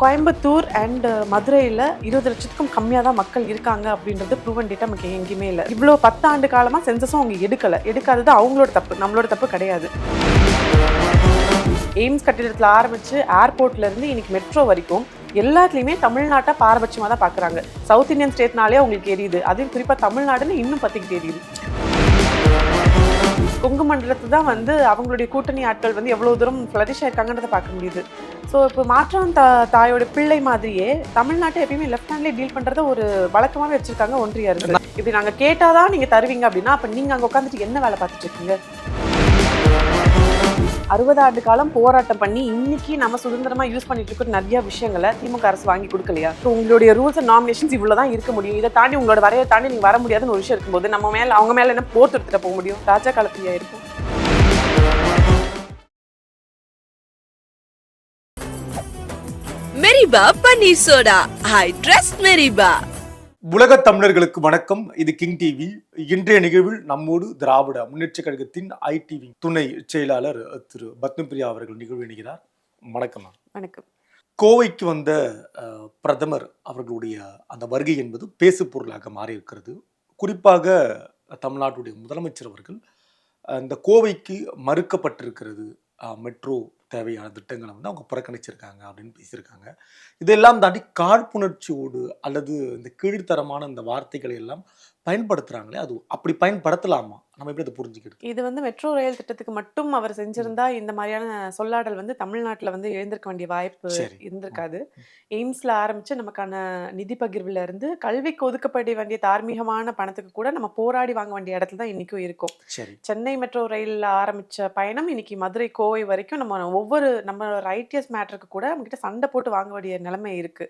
Coimbatore and uh, மதுரையில் இருபது லட்சத்துக்கும் கம்மியாக தான் மக்கள் இருக்காங்க அப்படின்றது ப்ரூவன் டேட்டா நமக்கு எங்கேயுமே இல்லை. இவ்வளோ பத்தாண்டு காலமாக சென்சஸும் அவங்க எடுக்கலை. எடுக்காதது அவங்களோட தப்பு நம்மளோட தப்பு கிடையாது. எய்ம்ஸ் கட்டிடத்தில் ஆரம்பித்து ஏர்போர்ட்லேருந்து இன்னைக்கு மெட்ரோ வரைக்கும் எல்லாத்துலேயுமே தமிழ்நாட்டை பாரபட்சமாக தான் பார்க்குறாங்க சவுத் இந்தியன் ஸ்டேட்னாலே அவங்களுக்கு தெரியுது அதையும் குறிப்பாக தமிழ்நாடுன்னு இன்னும் பற்றிக்கு தெரியுது கொங்கு மண்டலத்து தான் வந்து அவங்களுடைய கூட்டணி ஆட்கள் வந்து எவ்வளோ தூரம் ஃப்ளரிஷ் ஆயிருக்காங்கன்றதை பார்க்க முடியுது. ஸோ இப்போ மாற்றான் தா தாயோட பிள்ளை மாதிரியே தமிழ்நாட்டை எப்பயுமே லெஃப்ட் ஹேண்ட்லேயே டீல் பண்ணுறத ஒரு வழக்கமாகவே வச்சிருக்காங்க ஒன்றிய அரசு. இப்படி நாங்கள் கேட்டாதான் நீங்கள் தருவீங்க அப்படின்னா அப்போ நீங்கள் அங்கே உட்காந்துட்டு என்ன வேலை பார்த்துட்டு இருக்கீங்க? அறுபது ஆண்டு காலம் போராட்டம் பண்ணி இன்னைக்கு நம்ம சுதந்திரமா யூஸ் பண்ணிட்டு இருக்கிற நிறைய விஷயங்களை திமுக அரசு வாங்கி கொடுக்கலையா? ஸோ உங்களுடைய ரூல்ஸ் அண்ட் நாமினேஷன்ஸ் இவ்வளோ தான் இருக்க முடியும். இதை தாண்டி உங்களோட வரையை தாண்டி நீங்க வர முடியாதுன்னு ஒரு விஷயம் இருக்கும்போது நம்ம மேல அவங்க மேல என்ன போர் எடுத்துட்டு போக முடியும்? ராஜா காலத்திலேயே இருக்கும்? மெரிபா பன்னீர் சோடா ஐ ட்ரஸ்ட் மெரிபா உலக தமிழர்களுக்கு வணக்கம். இது கிங் டிவி. இன்றைய நிகழ்வில் நம்மோடு திராவிட முன்னேற்ற கழகத்தின் ஐடிவி துணை செயலாளர் திரு பத்மபிரியா அவர்கள் நிகழ்வு இணைகிறார். வணக்கம். வணக்கம். கோவைக்கு வந்த பிரதமர் அவர்களுடைய அந்த வருகை என்பது பேசு பொருளாக மாறி இருக்கிறது குறிப்பாக தமிழ்நாட்டுடைய முதலமைச்சர் அவர்கள் இந்த கோவைக்கு மறுக்கப்பட்டிருக்கிறது மெட்ரோ தேவையான திட்டங்களை வந்து அவங்க புறக்கணிச்சிருக்காங்க அப்படின்னு பேசியிருக்காங்க. இதெல்லாம் தாண்டி காழ்ப்புணர்ச்சியோடு அல்லது இந்த கீழ்த்தரமான இந்த வார்த்தைகளை எல்லாம் பயன்படுத்துகிறாங்களே அது அப்படி பயன்படுத்தலாமா? நம்ம எப்படி அதை புரிஞ்சுக்கிறது இது வந்து மெட்ரோ ரயில் திட்டத்துக்கு மட்டும் அவர் செஞ்சிருந்தா இந்த மாதிரியான சொல்லாடல் வந்து தமிழ்நாட்டுல வந்து எழுந்திருக்க வேண்டிய வாய்ப்பு. இருந்திருக்காது. எய்ம்ஸ்ல ஆரம்பிச்சு நமக்கான நிதி பகிர்வுல இருந்து கல்விக்கு ஒதுக்கப்பட வேண்டிய தார்மீகமான பணத்துக்கு கூட நம்ம போராடி வாங்க வேண்டிய இடத்துல தான் இன்னைக்கும் இருக்கும். சென்னை மெட்ரோ ரயில்ல ஆரம்பிச்ச பயணம் இன்னைக்கு மதுரை கோவை வரைக்கும் நம்ம ஒவ்வொரு நம்மளோட ஐடிஎஸ் மேட்டருக்கு கூட நம்ம கிட்ட சண்டை போட்டு வாங்க வேண்டிய நிலைமை இருக்கு.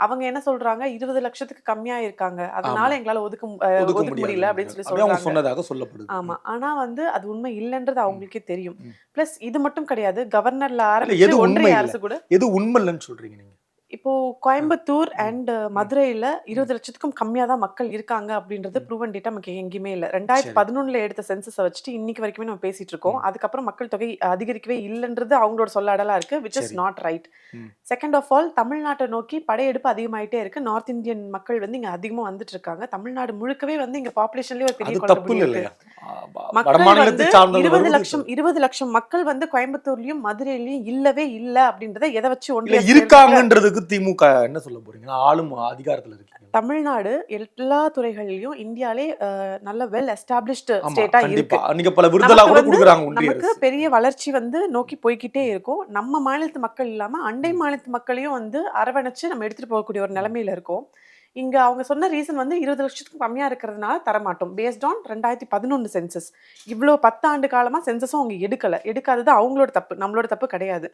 அவங்க என்ன சொல்றாங்க? இருபது லட்சத்துக்கு கம்மியா இருக்காங்க அதனால. எங்களால ஒதுக்க ஒதுக்க முடியல அப்படின்னு சொல்லி சொல்றாங்க. சொன்னதாக சொல்லப்படுது. ஆமா. ஆனா வந்து அது உண்மை இல்லைன்றது அவங்களுக்கே தெரியும். பிளஸ் இது மட்டும் கிடையாது. கவர்னர்ல ஆரம்பிச்சு உண்மை ஒன்றிய? அரசு கூட எது உண்மை இல்லைன்னு சொல்றீங்க நீங்க? இப்போ கோயம்புத்தூர் அண்ட் மதுரையில இருபது லட்சத்துக்கும் கம்மியா தான் மக்கள் இருக்காங்க அப்படின்றது. ப்ரூவன் டேட்டா நமக்கு எங்கேயுமே இல்ல ரெண்டாயிரத்தி. பதினொன்னுல எடுத்த சென்சஸை வச்சுட்டு இன்னைக்கு வரைக்குமே நம்ம பேசிட்டு இருக்கோம். அதுக்கப்புறம் மக்கள் தொகை அதிகரிக்கவே இல்லைன்றது அவங்களோட சொல்லாடலா இருக்கு which is. Not right. Second of all தமிழ்நாட்டை நோக்கி படையெடுப்பு அதிகமாயிட்டே இருக்கு நார்த் இந்தியன் மக்கள் வந்து இங்க அதிகமா வந்துட்டு இருக்காங்க தமிழ்நாடு முழுக்கவே வந்து இங்க பாப்புலேஷன்லயே ஒரு பெரிய மக்கள் வந்து இருபது லட்சம் இருபது லட்சம் மக்கள் வந்து கோயம்புத்தூர்லயும் மதுரையிலயும் இல்லவே இல்ல அப்படின்றத எதை வச்சு இல்ல ஒன்றிய இருக்காங்கன்றதுக்கு திமுக என்ன சொல்ல போறீங்க ஆளும் அதிகாரத்துல இருக்கீங்க? தமிழ்நாடு எல்லா துறைகளிலும் இந்தியாலே நல்ல வெல் எஸ்டாப்ளிஷ்டு ஸ்டேட்டா இருக்கு. நீங்க பல விருதெல்லாம் கூட கொடுக்குறாங்க நமக்கு பெரிய வளர்ச்சி வந்து நோக்கி போய்க்கிட்டே இருக்கும். நம்ம மாநிலத்து மக்கள் இல்லாம அண்டை மாநிலத்து மக்களையும் வந்து அரவணைச்சு நம்ம எடுத்துட்டு போகக்கூடிய ஒரு நிலைமையில இருக்கோம். இங்க அவங்க சொன்ன ரீசன் வந்து இருபது லட்சத்துக்கும் கம்மியா இருக்கிறதுனால தரமாட்டோம் பேஸ்ட் ஆன் ரெண்டாயிரத்தி பதினொன்று சென்சஸ் இவ்வளோ பத்தாண்டு காலமா சென்சஸும் அவங்க எடுக்கல. எடுக்காதது அவங்களோட தப்பு நம்மளோட தப்பு கிடையாது.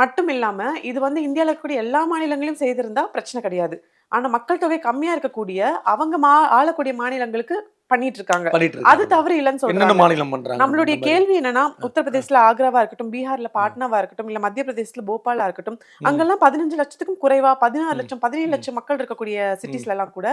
மட்டும் இல்லாமல் இது வந்து இந்தியாவில் இருக்கக்கூடிய எல்லா மாநிலங்களையும் செய்திருந்தால் பிரச்சனை கிடையாது. ஆனால் மக்கள் தொகை கம்மியாக இருக்கக்கூடிய அவங்க மா ஆளக்கூடிய மாநிலங்களுக்கு பண்ணிட்டு இருக்காங்க அது தவறு இல்லைன்னு சொல்றாங்க மாநிலம் பண்றாங்க நம்மளுடைய? கேள்வி என்னன்னா உத்தரப்பிரதேசல ஆக்ராவா இருக்கட்டும் பீகார்ல பாட்னாவா இருக்கட்டும் இல்ல மத்திய பிரதேசத்துல போபாலா இருக்கட்டும். அங்கெல்லாம் பதினஞ்சு லட்சத்துக்கும் குறைவா பதினாறு. லட்சம் பதினேழு. லட்சம் மக்கள் இருக்கக்கூடிய சிட்டிஸ்ல எல்லாம் கூட.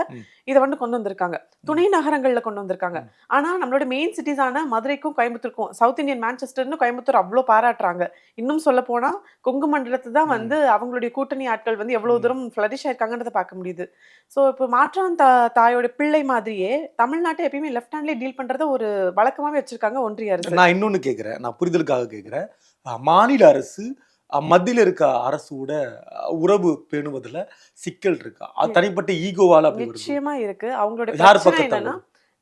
இதை வந்து கொண்டு வந்திருக்காங்க துணை நகரங்கள்ல கொண்டு வந்திருக்காங்க. ஆனா நம்மளோட மெயின் சிட்டிஸான மதுரைக்கும் கோயம்புத்தூருக்கும் சவுத் இந்தியன் மான்செஸ்டர்னு கோயம்புத்தூர் அவ்வளோ பாராட்டுறாங்க இன்னும் சொல்ல போனா கொங்கு மண்டலத்து தான். வந்து அவங்களுடைய கூட்டணி ஆட்கள் வந்து எவ்வளவு. தூரம் ஃப்ளரிஷ் ஆயிருக்காங்கன்றத பார்க்க முடியுது ஸோ இப்போ மாற்றான் தாயோட பிள்ளை மாதிரியே தமிழ்நாட்டை எப்பயுமே லெஃப்ட் ஹேண்ட்லேயே டீல் பண்றத ஒரு வழக்கமாவே வச்சிருக்காங்க ஒன்றிய அரசு. நான் இன்னொன்னு கேக்குறேன். நான் புரிதலுக்காக கேக்குறேன். அஹ், மாநில அரசு மத்தியில இருக்க அரசோட உறவு பேணுவதுல சிக்கல் இருக்கா? அது தனிப்பட்ட ஈகோவால நிச்சயமா இருக்கு. அவங்களோட பிரச்சனை என்னன்னா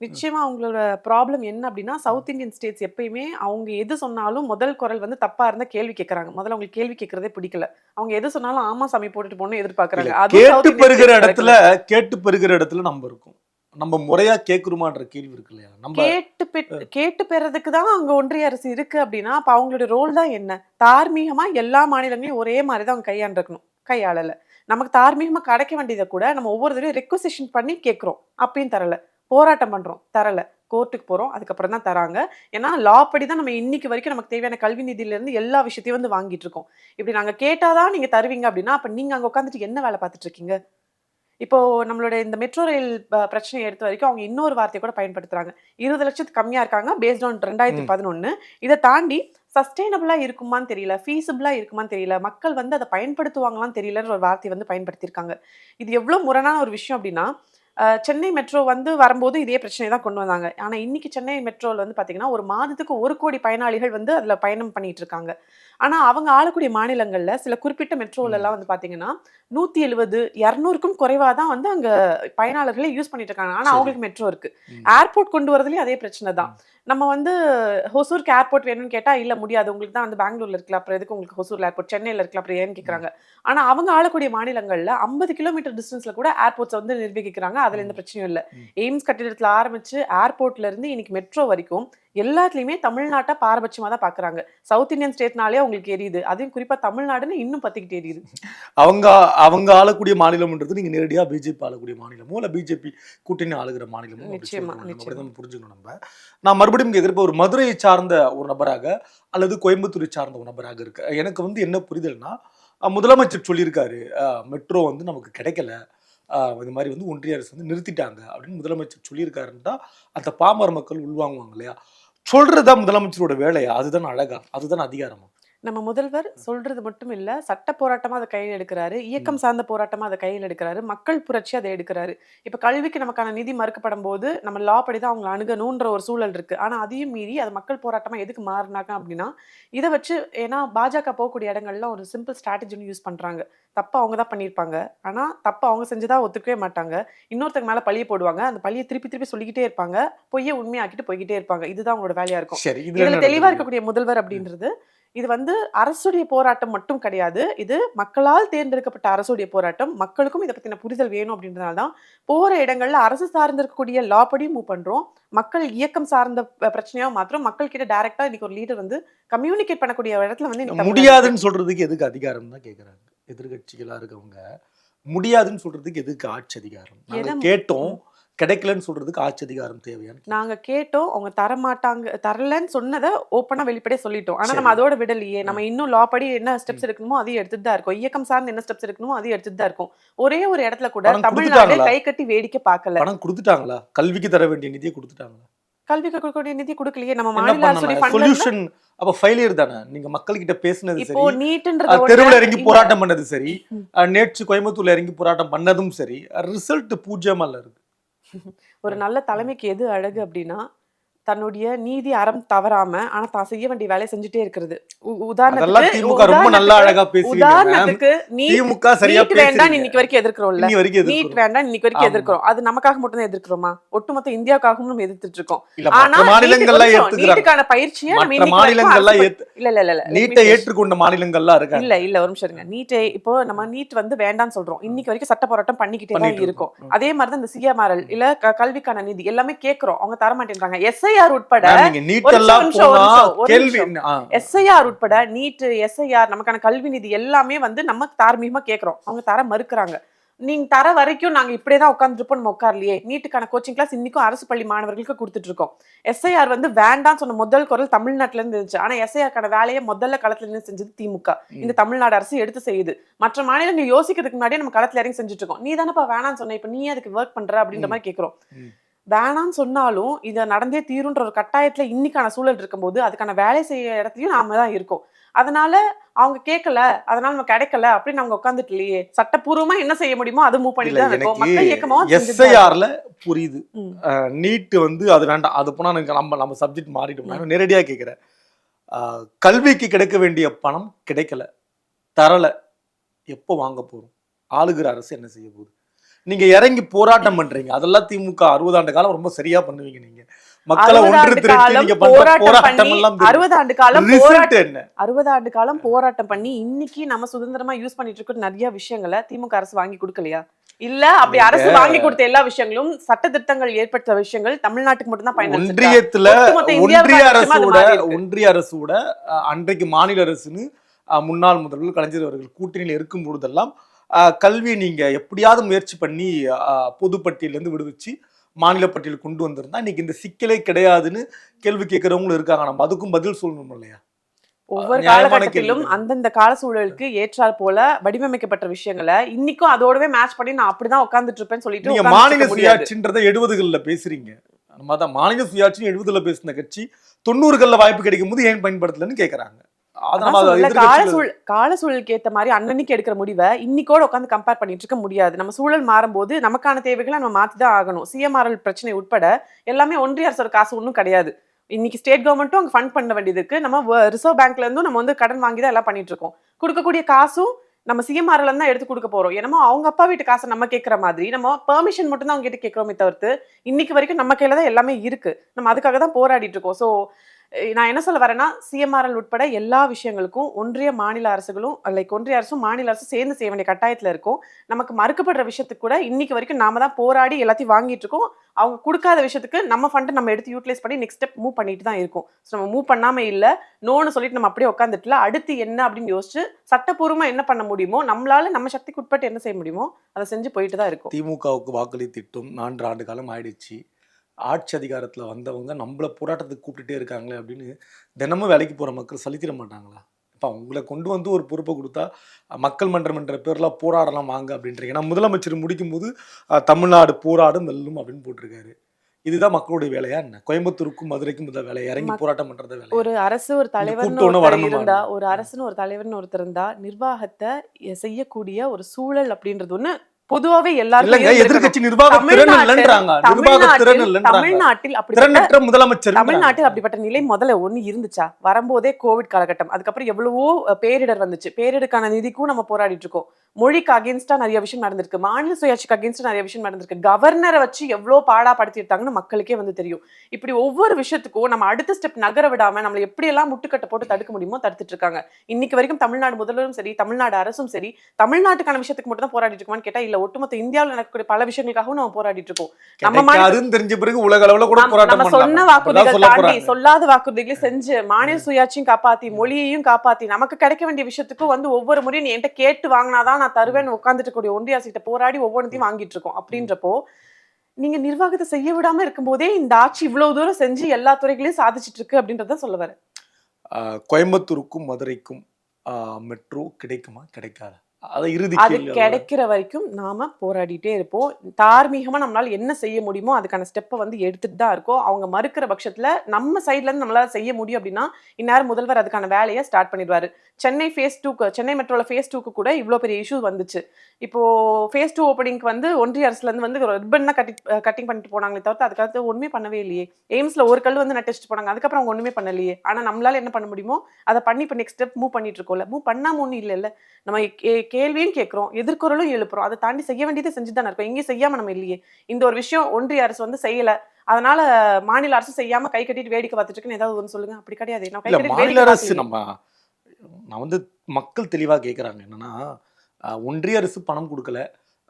நிச்சயமா அவங்களோட ப்ராப்ளம் என்ன அப்படின்னா சவுத் இந்தியன் ஸ்டேட்ஸ் எப்பயுமே அவங்க எது சொன்னாலும் முதல் குரல் வந்து தப்பா இருந்தா கேள்வி கேட்கறாங்க முதல்ல அவங்களுக்கு கேள்வி கேட்கறதே பிடிக்கல. அவங்க எது சொன்னாலும் ஆமா சாமி போட்டுட்டு போகணும் எதிர்பார்க்கறாங்க South கேட்டு பெறுகிற இடத்துல. கேட்டு பெறுகிற இடத்துல நம்ம இருக்கோம். நம்ம முறையா கேக்குறோமான்ற கேள்வி இருக்கு இல்லையா? நம்ம கேட்டு கேட்டு பெறதுக்கு தான் அங்க ஒன்றிய அரசு இருக்கு அப்படின்னா அப்ப அவங்களோட ரோல் தான் என்ன? தார்மீகமா எல்லா மாநிலங்களையும் ஒரே மாதிரி தான் அவங்க கையாண்டிருக்கணும் கையாளல. நமக்கு தார்மீகமா கிடைக்க வேண்டியதை கூட நம்ம ஒவ்வொரு தடவையும் ரெக்வசிஷன் பண்ணி கேட்குறோம் அப்பயும் தரல. போராட்டம் பண்றோம் தரல. கோர்ட்டுக்கு போறோம் அதுக்கப்புறம் தான் தராங்க. ஏன்னா லா படி தான் நம்ம இன்னைக்கு வரைக்கும் நமக்கு தேவையான கல்வி நிதியில இருந்து எல்லா விஷயத்தையும் வந்து வாங்கிட்டு இருக்கோம். இப்படி நாங்க கேட்டாதான் நீங்க தருவீங்க அப்படின்னா அப்ப நீங்க அங்க உட்காந்துட்டு என்ன வேலை பார்த்துட்டு இருக்கீங்க? இப்போ நம்மளோட இந்த மெட்ரோ ரயில் பிரச்சனையை எடுத்த வரைக்கும் அவங்க இன்னொரு வார்த்தையை கூட பயன்படுத்துறாங்க. இருபது லட்சத்துக்கு கம்மியா இருக்காங்க பேஸ்ட் ஆன் ரெண்டாயிரத்தி. பதினொன்னு. இதை தாண்டி சஸ்டைனபிளா இருக்குமான்னு தெரியல ஃபீஸிபிளா இருக்குமான்னு தெரியல மக்கள் வந்து அதை பயன்படுத்துவாங்களான்னு தெரியலன்ற ஒரு வார்த்தை வந்து பயன்படுத்தியிருக்காங்க. இது எவ்வளவு முரணான ஒரு விஷயம் அப்படின்னா சென்னை மெட்ரோ வந்து வரும்போது இதே பிரச்சனை தான் கொண்டு வந்தாங்க. ஆனா இன்னைக்கு சென்னை மெட்ரோல வந்து பாத்தீங்கன்னா ஒரு மாதத்துக்கு ஒரு கோடி பயனாளிகள் வந்து அதுல பயணம் பண்ணிட்டு இருக்காங்க. ஆனா அவங்க ஆளக்கூடிய மாநிலங்கள்ல சில குறிப்பிட்ட மெட்ரோல எல்லாம் வந்து பாத்தீங்கன்னா நூத்தி எழுபது இரநூறுக்கும் குறைவா தான் வந்து அங்க பயனாளர்களே யூஸ் பண்ணிட்டு இருக்காங்க. ஆனா சரி. அவங்களுக்கு மெட்ரோ இருக்கு. ம். ஏர்போர்ட் கொண்டு வரதுலயும் அதே பிரச்சனை தான். நம்ம வந்து ஹொசூருக்கு ஏர்போர்ட் வேணும்னு கேட்டா இல்ல முடியாது. உங்களுக்கு தான் வந்து பெங்களூர்ல இருக்குல்ல அப்புறம் எதுக்கு உங்களுக்கு ஹொசூர்ல ஏர்போர்ட்? சென்னையில இருக்குல்ல அப்புறம் ஏன்னு கேக்குறாங்க. ஆனா அவங்க ஆளக்கூடிய மாநிலங்கள்ல ஐம்பது கிலோமீட்டர் டிஸ்டன்ஸ்ல கூட ஏர்போர்ட்ஸ் வந்து நிர்வகிக்கிறாங்க. அதுல எந்த பிரச்சனையும் இல்ல. எய்ம்ஸ் கட்டிடத்துல ஆரம்பிச்சு ஏர்போர்ட்ல இருந்து இன்னைக்கு மெட்ரோ வரைக்கும் எல்லாத்துலயுமே தமிழ்நாட்டை பாரபட்சமா தான் பாக்குறாங்க சவுத் இந்தியன் ஸ்டேட்னாலே உங்களுக்கு எரியுது அதையும் குறிப்பா தமிழ்நாடுன்னு இன்னும் பத்திக்கிட்டு எரியுது அவங்க அவங்க ஆளக்கூடிய மாநிலம்ன்றது நீங்க நேரடியா பிஜேபி ஆளக்கூடிய மாநிலமோ இல்ல பிஜேபி கூட்டணி ஆளுகிற மாநிலமோ நிச்சயமா, சொல்றோம். நம்ம நிச்சயமா. அப்படிதான் புரிஞ்சுக்கணும் நம்ம நான் மறுபடியும் கேட்குறப்ப ஒரு மதுரையை சார்ந்த ஒரு நபராக அல்லது கோயம்புத்தூரை சார்ந்த ஒரு நபராக இருக்கு எனக்கு வந்து என்ன புரிதல்னா முதலமைச்சர் சொல்லியிருக்காரு மெட்ரோ வந்து நமக்கு கிடைக்கல இது மாதிரி வந்து ஒன்றிய அரசு வந்து நிறுத்திட்டாங்க அப்படின்னு முதலமைச்சர் சொல்லியிருக்காருன்னா அந்த பாமர மக்கள் உள்வாங்குவாங்க இல்லையா? சொல்றதா முதலமைச்சரோட வேலையா? அதுதான் அழகா? அதுதான் அதிகாரமா? நம்ம முதல்வர் சொல்றது மட்டும் இல்ல சட்ட போராட்டமா அதை கையில் எடுக்கிறாரு இயக்கம் சார்ந்த போராட்டமா அதை கையில் எடுக்கிறாரு மக்கள் புரட்சி அதை எடுக்கிறாரு. இப்ப கல்விக்கு நமக்கான நிதி மறுக்கப்படும் போது நம்ம லா படி தான் அவங்களை அணுகணுன்ற ஒரு சூழல் இருக்கு. ஆனா அதையும் மீறி அது மக்கள் போராட்டமா எதுக்கு மாறினாங்க அப்படின்னா இதை வச்சு ஏன்னா பாஜக போகக்கூடிய இடங்கள்ல ஒரு சிம்பிள் ஸ்ட்ராட்டஜின்னு யூஸ் பண்றாங்க. தப்பு அவங்க தான் பண்ணியிருப்பாங்க. ஆனா தப்பு அவங்க செஞ்சதா ஒத்துக்கவே மாட்டாங்க. இன்னொருத்தங்க மேல பழிய போடுவாங்க. அந்த பழியை திருப்பி திருப்பி சொல்லிக்கிட்டே இருப்பாங்க. பொய்யை உண்மையாக்கிட்டு போய்கிட்டே இருப்பாங்க. இதுதான் அவங்களோட வேலையா இருக்கும். இதுல தெளிவா? இருக்கக்கூடிய முதல்வர் அப்படின்றது இது வந்து அரசுடைய போராட்டம் மட்டும் கிடையாது. இது மக்களால் தேர்ந்தெடுக்கப்பட்ட அரசுடைய போராட்டம். மக்களுக்கும் இதை பத்தின புரிதல் வேணும் அப்படின்றதுனால தான் போற இடங்கள்ல அரசு சார்ந்து இருக்கக்கூடிய லா படி மூவ் பண்றோம். மக்கள் இயக்கம் சார்ந்த ப- பிரச்சனையா மாத்திரம் மக்கள் கிட்ட டைரக்டா இன்னைக்கு ஒரு லீடர் வந்து கம்யூனிகேட் பண்ணக்கூடிய இடத்துல வந்து முடியாதுன்னு சொல்றதுக்கு எதுக்கு அதிகாரம் தான் கேக்குறாங்க? எதிர்கட்சிகளா இருக்கவங்க முடியாதுன்னு சொல்றதுக்கு எதுக்கு ஆட்சி அதிகாரம்? கேட்டோம். கிடைக்கலன்னு சொல்றதுக்கு ஆட்சி அதிகாரம் தேவையான்னு நாங்க கேட்டோம் அவங்க தர மாட்டாங்க தரலன்னு சொன்னதை ஓப்பனா வெளிப்படையா சொல்லிட்டோம். ஆனா நம்ம. அதோட விடலையே. நம்ம இன்னும் லா படி என்ன ஸ்டெப்ஸ் எடுக்கணுமோ அதையும் எடுத்துட்டு தான் இருக்கோம். இயக்கம் சார்ந்து என்ன ஸ்டெப்ஸ் எடுக்கணுமோ அதையும் எடுத்துட்டு தான் இருக்கோம். ஒரே ஒரு இடத்துல கூட தமிழ்நாடு? கை கட்டி வேடிக்கை பார்க்கல. பணம் கொடுத்துட்டாங்களா? கல்விக்கு தர வேண்டிய நிதியை கொடுத்துட்டாங்களா? கல்விக்கு கொடுக்கக்கூடிய நிதி கொடுக்கலையே. நம்ம மாநில இருந்து சொல்யூஷன் அப்ப ஃபெயிலியர் தானே? நீங்க மக்கள் கிட்ட பேசுனது இப்போ சரி. நீட்ன்றது தெருவுல இறங்கி. போராட்டம் பண்ணது சரி. நேற்று கோயம்புத்தூர்ல இறங்கி போராட்டம் பண்ணதும் சரி. ரிசல்ட் பூஜ்ஜியமா இருக்கு. ஒரு நல்ல தலைமைக்கு எது அழகு அப்படின்னா தன்னுடைய நீதி அறம் தவறாம ஆனா தான் செய்ய வேண்டிய வேலையை செஞ்சுட்டே இருக்கிறது. உதாரணத்துக்கு திமுக ரொம்ப நல்லா உதாரணத்துக்கு- அழகா பேசுவீங்க உதாரணத்துக்கு நீட் திமுக சரியா நீட் வேண்டாம் இன்னைக்கு வரைக்கும் எதிர்க்கிறோம்ல. நீட். வேண்டாம் இன்னைக்கு வரைக்கும். எதிர்க்கிறோம். அது நமக்காக மட்டும் தான் எதிர்க்கிறோமா? ஒட்டுமொத்த இந்தியாவுக்காகவும் நம்ம எதிர்த்துட்டு இருக்கோம். ஆனா நீட்டுக்கான பயிற்சியை நம்ம ஏத்து இல்ல இல்ல இல்ல, நீட்டை. ஏற்றுக்கொண்ட மாநிலங்கள்லாம் இருக்காங்க. இல்ல இல்ல ஒரு நிமிஷம் இருங்க. நீட்டை இப்போ நம்ம நீட் வந்து வேண்டாம்னு சொல்றோம். இன்னைக்கு வரைக்கும் சட்ட போராட்டம் பண்ணிக்கிட்டே தான் இருக்கும். அதே மாதிரி தான் இந்த சிஎம்ஆர்எல் இல்ல கல்விக்கான நிதி எல்லாமே கேக்குறோம். அவங்க தர மாட்டேன்றாங்க. எஸ்ஐஆர் உட்பட எஸ்ஐஆர் உட்பட நீட் எஸ்ஐஆர் நமக்கான கல்வி நிதி எல்லாமே வந்து நம்ம தார்மீகமா கேக்குறோம். அவங்க தர மறுக்கிறாங்க. நீங்க தர வரைக்கும் நாங்க இப்படியே தான் உட்காந்துருப்போம் நம்ம உட்கார்லையே. நீட்டுக்கான கோச்சிங் கிளாஸ் இன்னைக்கும் அரசு பள்ளி மாணவர்களுக்கு கொடுத்துட்டு இருக்கோம் எஸ்ஐஆர் வந்து வேண்டாம்னு சொன்ன முதல் குரல் தமிழ்நாட்டுல இருந்து இருந்துச்சு. ஆனா எஸ்ஐஆருக்கான வேலையை முதல்ல களத்துல இருந்து செஞ்சது திமுக. இந்த தமிழ்நாடு அரசு எடுத்து செய்யுது. மற்ற மாநிலங்கள் யோசிக்கிறதுக்கு முன்னாடியே நம்ம களத்துல இறங்கி செஞ்சுட்டு இருக்கோம் நீ தானப்பா வேணாம்னு சொன்ன. இப்ப நீ அதுக்கு ஒர்க் பண்ற அப்படின்ற மாதிரி கேக்குறோம். வேணாம்னு சொன்னாலும் இதை நடந்தே தீருன்ற ஒரு கட்டாயத்துல இன்னைக்கான சூழல் இருக்கும்போது அதுக்கான வேலை செய்ய இடத்துலயும் நாம தான் இருக்கோம். அதனால அவங்க கேட்கல அதனால நம்ம கிடைக்கல அப்படின்னு அவங்க உட்காந்துட்டு இல்லையே சட்டப்பூர்வமா என்ன செய்ய முடியுமோ அது மூவ் இல்ல தான் இருக்கோம் மக்கள் இருக்கோம். எஸ்ஐஆர்ல புரியுது. ம். நீட் வந்து அது வேண்டாம். அது போனா எனக்கு நம்ம நம்ம சப்ஜெக்ட் மாறிடும். நான் நேரடியா கேட்கிறேன். கல்விக்கு கிடைக்க வேண்டிய பணம் கிடைக்கல தரல. எப்போ வாங்க போறோம்? ஆளுகிற அரசு என்ன செய்ய போகுது? நீங்க இறங்கி போராட்டம் பண்றீங்க. அதெல்லாம் திமுக அறுபது ஆண்டு காலம் ரொம்ப சரியா பண்ணுவீங்க நீங்க. மக்களை ஒன்று திரட்டி நீங்க போராட்டம் எல்லாம் அறுபது ஆண்டு காலம் என்ன? அறுபது ஆண்டு காலம் போராட்டம் பண்ணி இன்னைக்கு நம்ம சுதந்திரமா யூஸ் பண்ணிட்டு இருக்க நிறைய விஷயங்களை திமுக அரசு வாங்கி கொடுக்கலையா? இல்ல அப்படி அரசு வாங்கி கொடுத்த எல்லா விஷயங்களும் சட்ட திட்டங்கள் ஏற்பட்ட விஷயங்கள் தமிழ்நாட்டுக்கு மட்டும் தான் பயன்படுத்தி ஒன்றியத்துல ஒன்றிய அரசோட. ஒன்றிய அரசோட அன்றைக்கு மாநில அரசுன்னு முன்னாள் முதல்வர் கலைஞர் அவர்கள் கூட்டணியில் இருக்கும் பொழுதெல்லாம் கல்வியை நீங்க எப்படியாவது முயற்சி பண்ணி அஹ், பொதுப்பட்டியல இருந்து விடுவிச்சு மாநில பட்டியல் கொண்டு வந்திருந்தா இன்னைக்கு இந்த சிக்கலே கிடையாதுன்னு கேள்வி கேட்கறவங்களும் இருக்காங்க. நம்ம அதுக்கும் பதில் சொல்லணும் இல்லையா? ஒவ்வொரு காலகட்டத்திலும். அந்தந்த கால சூழலுக்கு ஏற்றாற் போல வடிவமைக்கப்பட்ட விஷயங்களை இன்னைக்கும் அதோடவே மேட்ச் பண்ணி நான் அப்படிதான் உட்கார்ந்துட்டு இருப்பேன்னு சொல்லிட்டு நீங்க மாநில சுயாட்சின்றதை எழுபதுகள்ல பேசுறீங்க. மாதிரி தான் மாநில சுயாட்சி எழுபதுல பேசின கட்சி தொண்ணூறுகள்ல வாய்ப்பு கிடைக்கும் போது ஏன் பயன்படுத்தலன்னு சொல்ல, கால எதிர்க்கட்சிகள் சூழ் கால சூழலுக்கு ஏத்த மாதிரி அன்னன்னைக்கு எடுக்கிற முடிவை இன்னைக்கோட உட்காந்து கம்பேர் பண்ணிட்டு இருக்க முடியாது. நம்ம சூழல் மாறும்போது நமக்கான தேவைகளை நம்ம மாத்தி தான் ஆகணும். சிஎம்ஆர்எல் பிரச்சனை உட்பட எல்லாமே ஒன்றிய அரசோட காசு ஒன்றும் கிடையாது. இன்னைக்கு ஸ்டேட் கவர்மெண்ட்டும் அங்கே ஃபண்ட் பண்ண வேண்டியது இருக்கு. நம்ம ரிசர்வ் பேங்க்ல இருந்தும் நம்ம வந்து கடன் வாங்கி தான் எல்லாம் பண்ணிட்டு இருக்கோம். கொடுக்கக்கூடிய காசும் நம்ம சிஎம்ஆர்ல தான் எடுத்து கொடுக்க போறோம். ஏன்னா அவங்க அப்பா வீட்டு காசை நம்ம கேட்கற மாதிரி நம்ம பெர்மிஷன் மட்டும் தான் அவங்க கிட்ட கேட்கிறோமே தவிர்த்து இன்னைக்கு வரைக்கும் நம்ம கையில தான் எல்லாமே இருக்கு. நம்ம அதுக்காக தான் போராடிட்டு இருக்கோம். ஸோ நான் என்ன சொல்ல வரேன்னா சிஎம்ஆர்எல் உட்பட எல்லா விஷயங்களுக்கும் ஒன்றிய மாநில அரசுகளும் லைக் ஒன்றிய அரசும் மாநில அரசும் சேர்ந்து செய்ய வேண்டிய கட்டாயத்தில் இருக்கும். நமக்கு மறுக்கப்படுற விஷயத்துக்கு கூட இன்னைக்கு வரைக்கும் நாம தான் போராடி எல்லாத்தையும் வாங்கிட்டு இருக்கோம். அவங்க கொடுக்காத விஷயத்துக்கு நம்ம ஃபண்டை நம்ம எடுத்து யூட்டிலைஸ் பண்ணி நெக்ஸ்ட் ஸ்டெப் மூவ் பண்ணிட்டு தான் இருக்கும். ஸோ நம்ம மூவ் பண்ணாம இல்லை நோன்னு சொல்லிட்டு நம்ம அப்படியே உட்காந்துட்டுல அடுத்து என்ன அப்படின்னு யோசிச்சு சட்டப்பூர்வமாக என்ன பண்ண முடியுமோ நம்மளால நம்ம சக்திக்கு உட்பட்டு என்ன செய்ய முடியுமோ அதை செஞ்சு போயிட்டு தான் இருக்கும். திமுகவுக்கு வாக்களித்திட்டும் நான்கு ஆண்டு காலம் ஆயிடுச்சு. ஆட்சி அதிகாரத்துல வந்தவங்க நம்மள போராட்டத்துக்கு கூப்பிட்டுட்டே இருக்காங்களே அப்படின்னு தினமும் வேலைக்கு போற மக்கள் சலித்திட மாட்டாங்களா? இப்போ உங்களை கொண்டு வந்து ஒரு பொறுப்பை கொடுத்தா மக்கள் மன்றம் என்ற பேர்ல போராடலாம் வாங்க அப்படின்றீங்க ஏன்னா முதலமைச்சர் முடிக்கும் போது அஹ், தமிழ்நாடு போராடும் வெல்லும் அப்படின்னு போட்டிருக்காரு. இதுதான் மக்களுடைய வேலையா என்ன? கோயம்புத்தூருக்கும் மதுரைக்கும் இந்த வேலை இறங்கி போராட்டம் பண்றத வேலை ஒரு அரசு ஒரு வரணுமா? இருந்தா ஒரு அரசுன்னு ஒரு தலைவர்னு ஒருத்தர் இருந்தா நிர்வாகத்தை செய்யக்கூடிய ஒரு சூழல் அப்படின்றது ஒண்ணு இல்லைங்க இருந்திருக்கணும். எதிர்கட்சி நிர்வாக திறன் தமிழ்நாட்டில் இல்லைன்றாங்க நிர்வாக திறன் தமிழ்நாட்டில் இல்லைன்றாங்க தமிழ்நாட்டில் அப்படிப்பட்ட திறனற்ற முதலமைச்சர் தமிழ்நாட்டில் அப்படிப்பட்ட நிலை முதல்ல ஒண்ணு இருந்துச்சா? வரும்போதே கோவிட் காலகட்டம். அதுக்கப்புறம் எவ்வளவோ பேரிடர் வந்துச்சு. பேரிடருக்கான நிதிக்கும் நம்ம போராடிட்டு இருக்கோம். மொழிக்கு அகேன்ஸ்டா நிறைய விஷயம் நடந்திருக்கு. மாநில சுயாட்சிக்கு அகேன்ஸ்டா நிறைய விஷயம் நடந்திருக்கு. கவர்னரை வச்சு எவ்வளவு பாடா படுத்திருக்காங்கன்னு மக்களுக்கே வந்து தெரியும். இப்படி ஒவ்வொரு விஷயத்துக்கும் நம்ம அடுத்த ஸ்டெப் நகர விடாம நம்மள எப்படி எல்லாம் முட்டுக்கட்டை போட்டு தடுக்க முடியுமோ தடுத்துட்டு இருக்காங்க. இன்னைக்கு வரைக்கும் தமிழ்நாடு முதல்வரும் சரி தமிழ்நாடு அரசும் சரி தமிழ்நாட்டுக்கான விஷயத்துக்கு மட்டும் தான் போராடிட்டு இருக்கோமான்னு கேட்டா இல்ல ஒட்டுமொத்த இந்தியாவில் நடக்கக்கூடிய பல விஷயங்களுக்காகவும் நம்ம போராடிட்டு இருக்கோம் நம்ம தெரிஞ்ச பிறகு உலக அளவுல கூட போராட்டம் நம்ம சொன்ன வாக்குறுதிகள் தாண்டி சொல்லாத வாக்குறுதிகளை செஞ்சு மாநில சுயாட்சியும் காப்பாத்தி மொழியையும் காப்பாத்தி நமக்கு கிடைக்க வேண்டிய விஷயத்துக்கும் வந்து ஒவ்வொரு முறையும் நீ என்கிட்ட கேட்டு வாங்கினாதான் நான் தருவேன்னு உட்காந்துட்டு கூடிய ஒன்றிய அரசிட்ட போராடி ஒவ்வொன்றையும் வாங்கிட்டு இருக்கோம் அப்படின்றப்போ நீங்க நிர்வாகத்தை செய்ய விடாம இருக்கும்போதே இந்த ஆட்சி இவ்வளவு தூரம் செஞ்சு எல்லா துறைகளையும் சாதிச்சிட்டு இருக்கு அப்படின்றத சொல்ல வரேன். கோயம்புத்தூருக்கும் மதுரைக்கும் மெட்ரோ கிடைக்குமா? கிடைக்காதா? அதை இறுதி. கிடைக்கிற வரைக்கும் நாம போராடிட்டே இருப்போம். தார்மீகமா நம்மளால என்ன செய்ய முடியுமோ அதுக்கான ஸ்டெப்பை வந்து எடுத்துட்டு தான் இருக்கோம். அவங்க மறுக்கிற பட்சத்துல நம்ம சைட்ல இருந்து நம்மளால செய்ய முடியும் அப்படின்னா இந்நேரம் முதல்வர் அதுக்கான வேலையை ஸ்டார்ட் பண்ணிடுவாரு. சென்னை ஃபேஸ் டூக்கு சென்னை மெட்ரோல ஃபேஸ் டூக்கு கூட இவ்வளோ பெரிய இஷ்யூ வந்துச்சு. இப்போ ஃபேஸ் டூ ஓப்பனிங்க்கு வந்து ஒன்றிய அரசுல இருந்து வந்து ரிப்பன் தான் கட்டி கட்டிங் பண்ணிட்டு போனாங்களே தவிர்த்து அதுக்கடுத்து ஒண்ணுமே பண்ணவே இல்லையே. எய்ம்ஸ்ல ஒரு கல் வந்து நட்டு போனாங்க அதுக்கப்புறம் அவங்க ஒண்ணுமே பண்ணலையே. ஆனா நம்மளால என்ன பண்ண முடியுமோ அதை பண்ணி இப்போ நெக்ஸ்ட் ஸ்டெப் மூவ் பண்ணிட்டு இருக்கோம்ல. மூவ் பண்ணாம ஒன்றும் இல்லைல்ல. நம்ம கே- கேள்வியும் கேட்குறோம் எதிர்குறலும் எழுப்புறோம். அதை தாண்டி செய்ய வேண்டியதை செஞ்சு தானே இருக்கோம். எங்கேயும் செய்யாம நம்ம இல்லையே. இந்த ஒரு விஷயம் ஒன்றிய அரசு வந்து செய்யல. அதனால மாநில அரசு செய்யாம கை கட்டிட்டு வேடிக்கை பார்த்துட்டு இருக்குன்னு ஏதாவது ஒன்று சொல்லுங்க. அப்படி கிடையாது. இல்ல மாநில அரசு. நம்ம நான் வந்து மக்கள் தெளிவா கேட்குறாங்க என்னன்னா ஒன்றிய அரசு பணம் கொடுக்கல.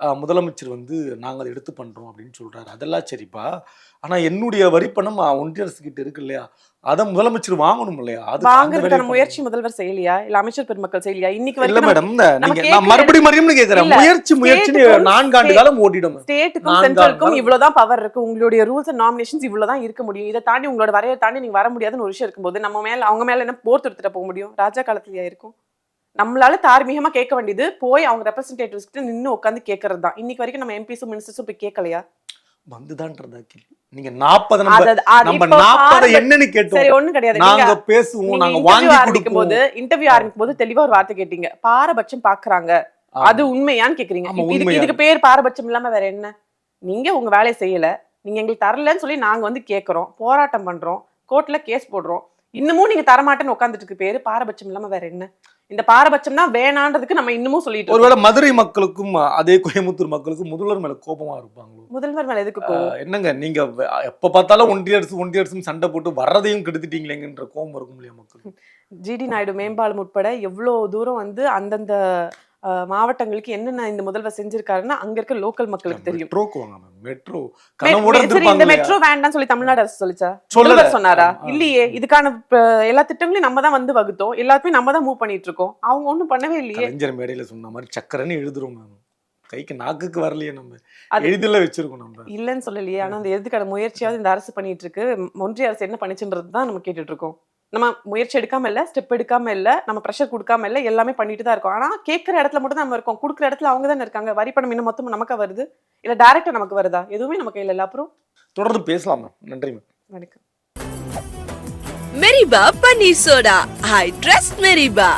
முதலமைச்சர் வந்து நாங்க அதை எடுத்து பண்றோம் அப்படின்னு சொல்றாரு. அதெல்லாம் சரிப்பா. ஆனா என்னுடைய வரி பணம் ஆஹ் ஒன்றிய அரசு கிட்ட இருக்கு இல்லையா? அதை முதலமைச்சர் வாங்கணும் இல்லையா? அது வாங்குறதுக்கான முயற்சி முதல்வர் செய்யலையா? இல்ல அமைச்சர் பெருமக்கள் செய்யலையா? இன்னைக்கு. இல்ல மேடம் நீங்க நான் மறுபடியும் மறுபடியும் கேக்குறேன். முயற்சி ஸ்டேட்டுக்கும் நான்காண்டு காலம் ஓட்டிடும் ஸ்டேட்டுக்கும் சென்ட்ரலுக்கும் இவ்வளவுதான் பவர் இருக்கு. உங்களுடைய ரூல்ஸ் அண்ட் நாமினேஷன்ஸ் இவ்வளவுதான் இருக்க முடியும். இதை தாண்டி உங்களோட வரையை தாண்டி நீங்க வர முடியாதுன்னு ஒரு விஷயம் இருக்கும்போது நம்ம மேல அவங்க மேல என்ன போர் எடுத்துட்டு போக முடியும்? ராஜா காலத்துலயா இருக்கும்? நம்மளால தார்மீகமா கேட்க வேண்டியது போய் அவங்க ரெப்ரஸன்டேட்டிவ்ஸ் கிட்ட நின்னு உட்காந்து கேட்கறது தான் இன்னைக்கு வரைக்கும் நம்ம எம்பிஸும் மினிஸ்டர்ஸும் போய் கேட்கலையா? வந்துதான்றதா கேள்வி. நீங்க நாற்பது நம்ம நாற்பது என்னன்னு சரி கேட்டோம். ஒண்ணும் கிடையாது. நாங்க பேசுவோம் நீங்க வாங்கி ஆரம்பிக்கும் போது இன்டர்வியூ ஆரம்பிக்கும் போது தெளிவா ஒரு வார்த்தை கேட்டீங்க. பாரபட்சம் பாக்குறாங்க. அது உண்மையான்னு கேக்குறீங்க. இதுக்கு இதுக்கு பேர் பாரபட்சம் இல்லாம வேற என்ன? நீங்க உங்க வேலையை செய்யல. நீங்க எங்களுக்கு தரலன்னு சொல்லி நாங்க வந்து கேக்குறோம். போராட்டம் பண்றோம். கோர்ட்ல கேஸ் போடுறோம். இன்னமும் நீங்க தரமாட்டேன்னு உட்காந்துட்டு இருக்கு பேரு பாரபட்சம் இல்லாம வேற என்ன? இந்த பாரபட்சம் தான் வேணான்றதுக்கு நம்ம இன்னமும் சொல்லிட்டு. ஒருவேளை மதுரை மக்களுக்கும் அதே கோயம்புத்தூர் மக்களுக்கும் முதல்வர் மேல கோபமா இருப்பாங்களோ? முதல்வர் மேல எதுக்கு என்னங்க நீங்க எப்ப பார்த்தாலும் ஒன்றிய அரசு ஒன்றிய அரசு சண்டை போட்டு வர்றதையும் கெடுத்துட்டீங்களேங்கன்ற கோபம் இருக்கும் இல்லையா மக்கள் ஜிடி நாயுடு மேம்பாலம் உட்பட எவ்வளவு தூரம் வந்து அந்தந்த மாவட்டங்களுக்கு என்னென்ன இந்த முதல்வர் செஞ்சிருக்காருன்னா அங்க இருக்க லோக்கல் மக்களுக்கு தெரியும். மெட்ரோ இந்த மெட்ரோ வேண்டாம்னு சொல்லி தமிழ்நாடு அரசு சொல்லிச்சா. முதல்வர் சொன்னாரா. இல்லையே. இதுக்கான எல்லா திட்டங்களையும் நம்ம தான் வந்து வகுத்தோம். எல்லாத்தையும் நம்ம தான் மூவ் பண்ணிட்டு இருக்கோம் அவங்க ஒண்ணும் பண்ணவே இல்லையே. கலைஞர் மேடையில சொன்ன மாதிரி சக்கரன்னு எழுதுறோம் மேம் கைக்கு நாக்குக்கு வரலையே நம்ம. எழுதில வச்சிருக்கோம் நம்ம. இல்லைன்னு சொல்லலையே. ஆனா அந்த எதுக்கான முயற்சியாவது இந்த அரசு பண்ணிட்டு இருக்கு ஒன்றிய அரசு என்ன பண்ணிச்சுன்றது தான் நம்ம கேட்டுட்டு இருக்கோம் நம்ம முயற்சி எடுக்காம இல்ல ஸ்டெப் எடுக்காம இல்ல நம்ம ப்ரெஷர் கொடுக்காம இல்ல எல்லாமே பண்ணிட்டு தான் இருக்கோம். ஆனா கேட்குற இடத்துல மட்டும் தான் நம்ம இருக்கோம். கொடுக்குற இடத்துல அவங்க தானே இருக்காங்க. வரி பணம் இன்னும் மொத்தம் நமக்கா வருது? இல்ல டைரக்டா நமக்கு வருதா? எதுவுமே நம்ம கையில இல்ல. அப்புறம்? தொடர்ந்து பேசலாம் மேம் நன்றி மேம் வணக்கம். மெரிபா பன்னீர் சோடா. I trust மெரிபா.